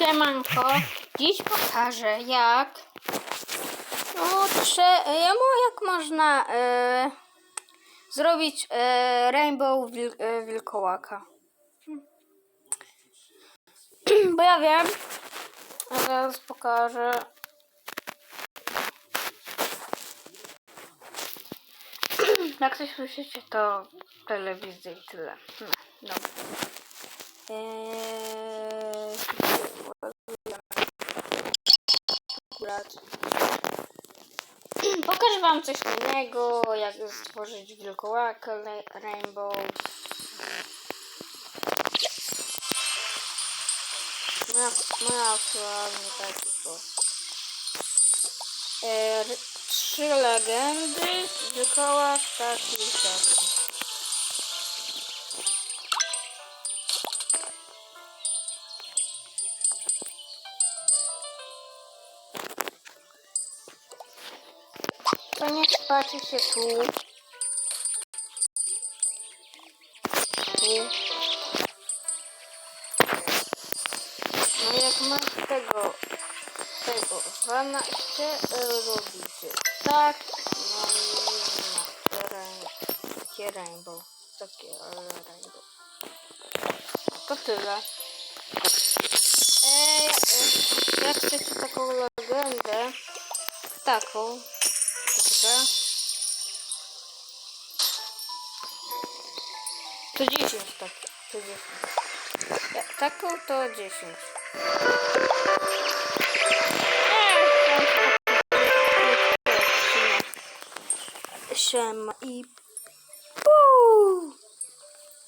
Siemanko, dziś pokażę jak trze, jemu jak można e, zrobić e, rainbow wil, e, wilkołaka. Bo ja wiem, a zaraz pokażę. Jak coś słyszycie, to telewizja i tyle. No, dobra. Akurat. Pokażę wam coś innego, jak stworzyć wilkołaka rainbow. Moja, aktualnie taki to. E, trzy legendy, wilkołak, taki i taki. To niech patrzy się tu. Tu. No jak masz tego, tego 12 robicie tak, no i rain, takie rainbow, takie rainbow. To tyle. Ej, e, jak chcecie taką legendę, taką, Czekaj. To 10 tak. To 10. Jak taką to 10. Siema.